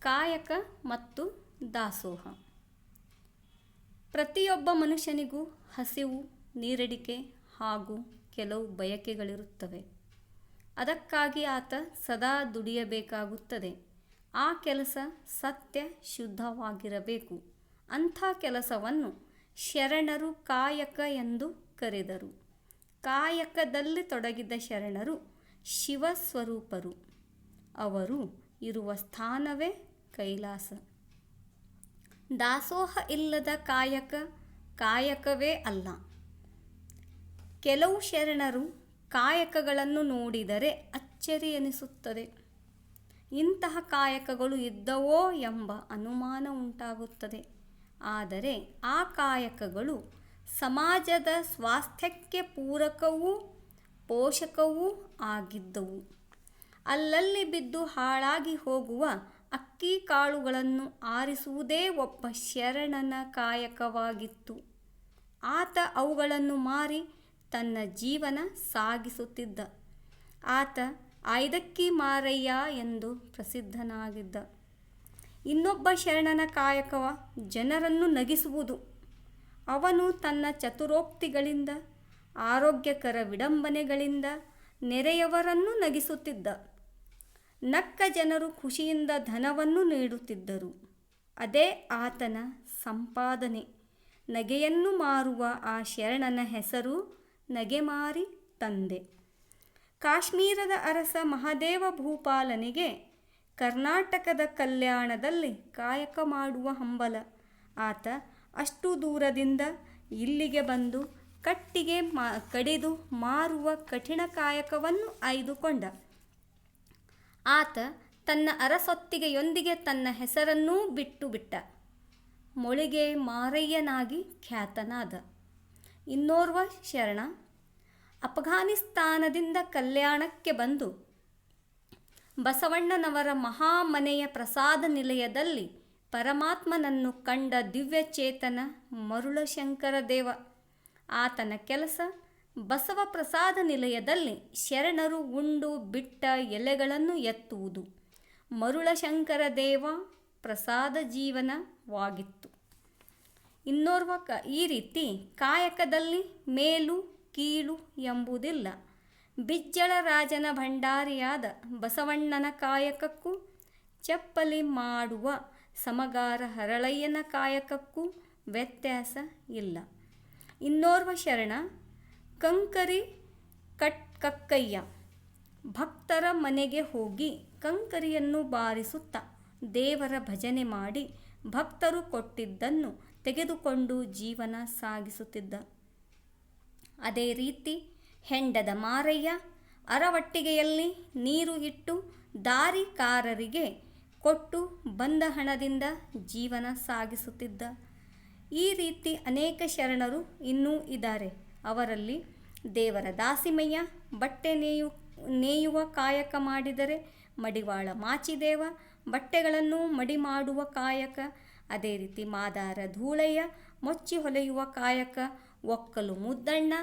ಕಾಯಕ ಮತ್ತು ದಾಸೋಹ. ಪ್ರತಿಯೊಬ್ಬ ಮನುಷ್ಯನಿಗೂ ಹಸಿವು, ನೀರಡಿಕೆ ಹಾಗೂ ಕೆಲವು ಬಯಕೆಗಳಿರುತ್ತವೆ. ಅದಕ್ಕಾಗಿ ಆತ ಸದಾ ದುಡಿಯಬೇಕಾಗುತ್ತದೆ. ಆ ಕೆಲಸ ಸತ್ಯ ಶುದ್ಧವಾಗಿರಬೇಕು. ಅಂಥ ಕೆಲಸವನ್ನು ಶರಣರು ಕಾಯಕ ಎಂದು ಕರೆದರು. ಕಾಯಕದಲ್ಲಿ ತೊಡಗಿದ ಶರಣರು ಶಿವಸ್ವರೂಪರು. ಅವರು ಇರುವ ಸ್ಥಾನವೇ ಕೈಲಾಸ. ದಾಸೋಹ ಇಲ್ಲದ ಕಾಯಕ, ಕಾಯಕವೇ ಅಲ್ಲ. ಕೆಲವು ಶರಣರು ಕಾಯಕಗಳನ್ನು ನೋಡಿದರೆ ಅಚ್ಚರಿ ಎನಿಸುತ್ತದೆ. ಇಂತಹ ಕಾಯಕಗಳು ಇದ್ದವೋ ಎಂಬ ಅನುಮಾನ ಉಂಟಾಗುತ್ತದೆ. ಆದರೆ ಆ ಕಾಯಕಗಳು ಸಮಾಜದ ಸ್ವಾಸ್ಥ್ಯಕ್ಕೆ ಪೂರಕವೂ ಪೋಷಕವೂ ಆಗಿದ್ದವು. ಅಲ್ಲಲ್ಲಿ ಬಿದ್ದು ಹಾಳಾಗಿ ಹೋಗುವ ಅಕ್ಕಿ ಕಾಳುಗಳನ್ನು ಆರಿಸುವುದೇ ಒಬ್ಬ ಶರಣನ ಕಾಯಕವಾಗಿತ್ತು. ಆತ ಅವುಗಳನ್ನು ಮಾರಿ ತನ್ನ ಜೀವನ ಸಾಗಿಸುತ್ತಿದ್ದ. ಆತ ಐದಕ್ಕಿ ಮಾರಯ್ಯ ಎಂದು ಪ್ರಸಿದ್ಧನಾಗಿದ್ದ. ಇನ್ನೊಬ್ಬ ಶರಣನ ಕಾಯಕವ ಜನರನ್ನು ನಗಿಸುವುದು. ಅವನು ತನ್ನ ಚತುರೋಕ್ತಿಗಳಿಂದ, ಆರೋಗ್ಯಕರ ವಿಡಂಬನೆಗಳಿಂದ ನೆರೆಯವರನ್ನು ನಗಿಸುತ್ತಿದ್ದ. ನಕ್ಕ ಜನರು ಖುಷಿಯಿಂದ ಧನವನ್ನು ನೀಡುತ್ತಿದ್ದರು. ಅದೇ ಆತನ ಸಂಪಾದನೆ. ನಗೆಯನ್ನು ಮಾರುವ ಆ ಶರಣನ ಹೆಸರು ನಗೆಮಾರಿ ತಂದೆ. ಕಾಶ್ಮೀರದ ಅರಸ ಮಹಾದೇವ ಭೂಪಾಲನಿಗೆ ಕರ್ನಾಟಕದ ಕಲ್ಯಾಣದಲ್ಲಿ ಕಾಯಕ ಮಾಡುವ ಹಂಬಲ. ಆತ ಅಷ್ಟು ದೂರದಿಂದ ಇಲ್ಲಿಗೆ ಬಂದು ಕಟ್ಟಿಗೆ ಮಾ, ಕಡಿದು ಮಾರುವ ಕಠಿಣ ಕಾಯಕವನ್ನು ಆಯ್ದುಕೊಂಡ. ಆತ ತನ್ನ ಅರಸೊತ್ತಿಗೆಯೊಂದಿಗೆ ತನ್ನ ಹೆಸರನ್ನೂ ಬಿಟ್ಟು ಬಿಟ್ಟ. ಮೊಳಿಗೆ ಮಾರಯ್ಯನಾಗಿ ಖ್ಯಾತನಾದ. ಇನ್ನೋರ್ವ ಶರಣ. ಅಫ್ಘಾನಿಸ್ತಾನದಿಂದ ಕಲ್ಯಾಣಕ್ಕೆ ಬಂದು ಬಸವಣ್ಣನವರ ಮಹಾಮನೆಯ ಪ್ರಸಾದ ನಿಲಯದಲ್ಲಿ ಪರಮಾತ್ಮನನ್ನು ಕಂಡ ದಿವ್ಯಚೇತನ ಮರುಳಶಂಕರ ದೇವ ಆತನ ಕೆಲಸ ಬಸವ ಪ್ರಸಾದ ನಿಲಯದಲ್ಲಿ ಶರಣರು ಉಂಡು ಬಿಟ್ಟ ಎಲೆಗಳನ್ನು ಎತ್ತುವುದು. ಮರುಳಶಂಕರ ದೇವ ಪ್ರಸಾದ ಜೀವನವಾಗಿತ್ತು. ಇನ್ನೋರ್ವ ಕ, ಈ ರೀತಿ ಕಾಯಕದಲ್ಲಿ ಮೇಲು ಕೀಳು ಎಂಬುದಿಲ್ಲ. ಬಿಜ್ಜಳ ರಾಜನ ಭಂಡಾರಿಯಾದ ಬಸವಣ್ಣನ ಕಾಯಕಕ್ಕೂ, ಚಪ್ಪಲಿ ಮಾಡುವ ಸಮಗಾರ ಹರಳಯ್ಯನ ಕಾಯಕಕ್ಕೂ ವ್ಯತ್ಯಾಸ ಇಲ್ಲ. ಇನ್ನೋರ್ವ ಶರಣ ಕಂಕರಿ ಕಟ್ ಕಕ್ಕಯ್ಯ. ಭಕ್ತರ ಮನೆಗೆ ಹೋಗಿ ಕಂಕರಿಯನ್ನು ಬಾರಿಸುತ್ತ ದೇವರ ಭಜನೆ ಮಾಡಿ ಭಕ್ತರು ಕೊಟ್ಟಿದ್ದನ್ನು ತೆಗೆದುಕೊಂಡು ಜೀವನ ಸಾಗಿಸುತ್ತಿದ್ದ. ಅದೇ ರೀತಿ ಹೆಂಡದ ಮಾರಯ್ಯ ಅರವಟ್ಟಿಗೆಯಲ್ಲಿ ನೀರು ಇಟ್ಟು ದಾರಿಕಾರರಿಗೆ ಕೊಟ್ಟು ಬಂದ ಹಣದಿಂದ ಜೀವನ ಸಾಗಿಸುತ್ತಿದ್ದ. ಈ ರೀತಿ ಅನೇಕ ಶರಣರು ಇನ್ನೂ ಇದ್ದಾರೆ. ಅವರಲ್ಲಿ, ದೇವರ ದಾಸಿಮಯ್ಯ, ಬಟ್ಟೆ ನೇಯು, ನೇಯುವ ಕಾಯಕ ಮಾಡಿದರೆ ಮಡಿವಾಳ ಮಾಚಿದೇವ, ಬಟ್ಟೆಗಳನ್ನು ಮಡಿ ಮಾಡುವ ಕಾಯಕ, ಅದೇ ರೀತಿ ಮಾದಾರ ಧೂಳಯ್ಯ ಮೊಚ್ಚಿ ಹೊಲೆಯುವ ಕಾಯಕ, ಒಕ್ಕಲು ಮುದ್ದಣ್ಣ,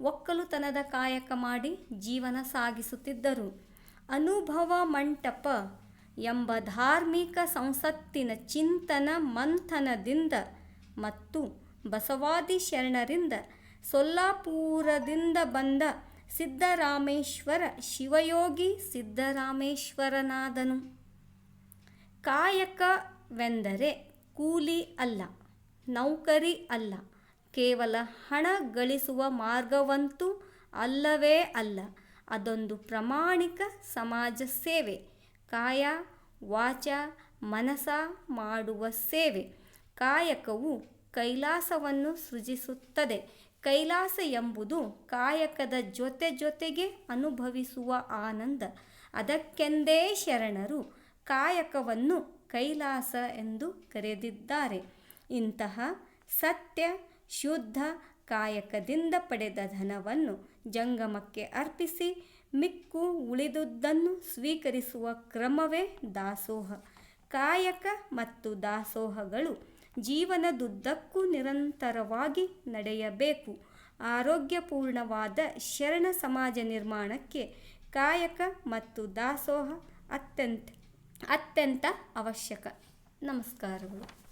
ಒಕ್ಕಲುತನದ ಕಾಯಕ ಮಾಡಿ ಜೀವನ ಸಾಗಿಸುತ್ತಿದ್ದರು. ಅನುಭವ ಮಂಟಪ ಎಂಬ ಧಾರ್ಮಿಕ ಸಂಸತ್ತಿನ ಚಿಂತನ ಮಂಥನದಿಂದ ಮತ್ತು ಬಸವಾದಿ ಶರಣರಿಂದ ಸೊಲ್ಲಾಪುರದಿಂದ ಬಂದ ಸಿದ್ದರಾಮೇಶ್ವರ ಶಿವಯೋಗಿ ಸಿದ್ದರಾಮೇಶ್ವರನಾದನು. ಕಾಯಕವೆಂದರೆ ಕೂಲಿ ಅಲ್ಲ, ನೌಕರಿ ಅಲ್ಲ, ಕೇವಲ ಹಣ ಗಳಿಸುವ ಮಾರ್ಗವಂತೂ ಅಲ್ಲವೇ ಅಲ್ಲ, ಅದೊಂದು ಪ್ರಾಮಾಣಿಕ ಸಮಾಜ ಸೇವೆ, ಕಾಯ ವಾಚ ಮನಸ ಮಾಡುವ ಸೇವೆ, ಕಾಯಕವು ಕೈಲಾಸವನ್ನು ಸೃಜಿಸುತ್ತದೆ ಕೈಲಾಸ ಎಂಬುದು ಕಾಯಕದ ಜೊತೆ ಜೊತೆಗೆ ಅನುಭವಿಸುವ ಆನಂದ. ಅದಕ್ಕೆಂದೇ ಶರಣರು ಕಾಯಕವನ್ನು ಕೈಲಾಸ ಎಂದು ಕರೆದಿದ್ದಾರೆ. ಇಂತಹ ಸತ್ಯ, ಶುದ್ಧ ಕಾಯಕದಿಂದ ಪಡೆದ ಧನವನ್ನು ಜಂಗಮಕ್ಕೆ ಅರ್ಪಿಸಿ ಮಿಕ್ಕು ಉಳಿದುದನ್ನು ಸ್ವೀಕರಿಸುವ ಕ್ರಮವೇ ದಾಸೋಹ. ಕಾಯಕ ಮತ್ತು ದಾಸೋಹಗಳು ಜೀವನದುದ್ದಕ್ಕೂ ನಿರಂತರವಾಗಿ ನಡೆಯಬೇಕು. ಆರೋಗ್ಯಪೂರ್ಣವಾದ ಶರಣ ಸಮಾಜ ನಿರ್ಮಾಣಕ್ಕೆ ಕಾಯಕ ಮತ್ತು ದಾಸೋಹ ಅತ್ಯಂತ ಅತ್ಯಂತ ಅವಶ್ಯಕ. ನಮಸ್ಕಾರಗಳು.